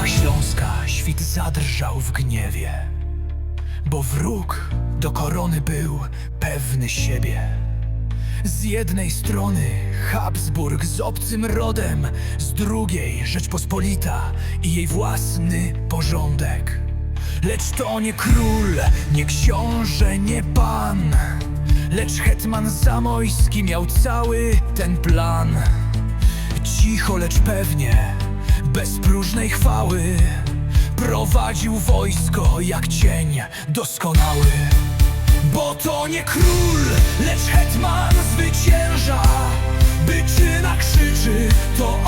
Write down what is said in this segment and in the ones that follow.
górach Śląska świt zadrżał w gniewie, bo wróg do korony był pewny siebie. Z jednej strony Habsburg z obcym rodem, z drugiej Rzeczpospolita i jej własny porządek. Lecz to nie król, nie książę, nie pan, lecz hetman Zamojski miał cały ten plan. Cicho, lecz pewnie, bez próżnej chwały Prowadził wojsko jak cień doskonały. Bo to nie król, lecz hetman zwycięża. Byczyna krzyczy, to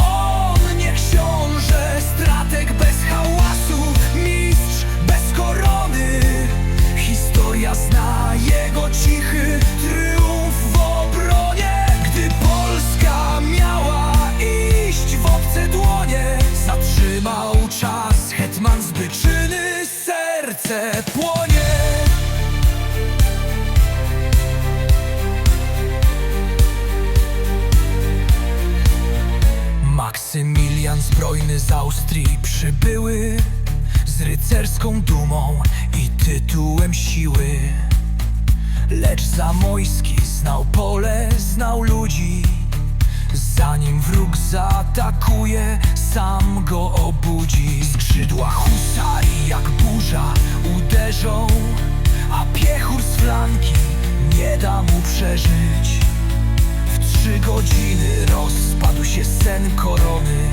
Maksymilian zbrojny z Austrii przybyły Z rycerską dumą i tytułem siły. Lecz Zamojski znał pole, znał ludzi. Zanim wróg zaatakuje, sam go obudzi. Skrzydła husarii jak burza uderzą A piechur z flanki nie da mu przeżyć. W trzy godziny rozpadł się sen korony.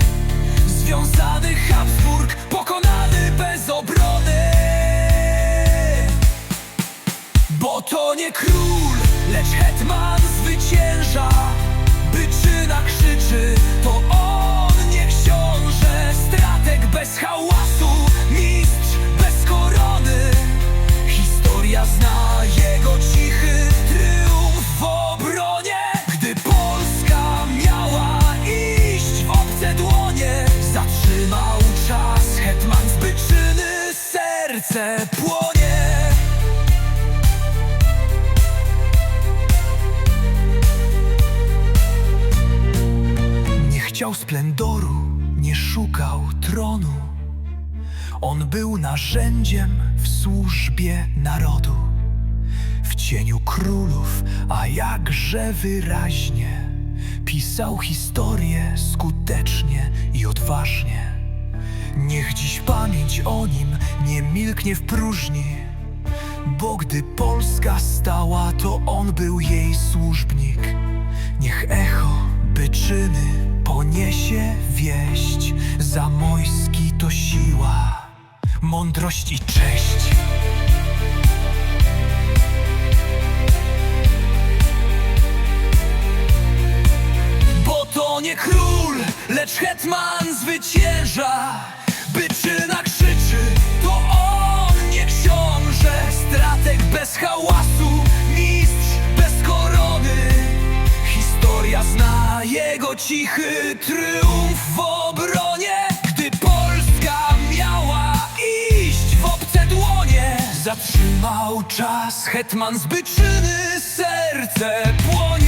Związany Habsburg, pokonany bez obrony. Bo to nie król, lecz hetman zwycięża. Byczyna krzyczy, to on nie książę. Strateg bez hałasu, mistrz bez korony. Historia zna splendoru, nie szukał tronu on był narzędziem w służbie narodu, w cieniu królów, a jakże wyraźnie pisał historię skutecznie i odważnie. Niech dziś pamięć o nim nie milknie w próżni, bo gdy Polska stała, to on był jej służbnik. Niech echo byczyny poniesie wieść, Zamojski to siła, mądrość i cześć. Bo to nie król, lecz hetman zwycięża Byczyna krzyczy, to on nie książę Strateg bez hałasu, jego cichy triumf w obronie Gdy Polska miała iść w obce dłonie. Zatrzymał czas, hetman z byczyny serce płonie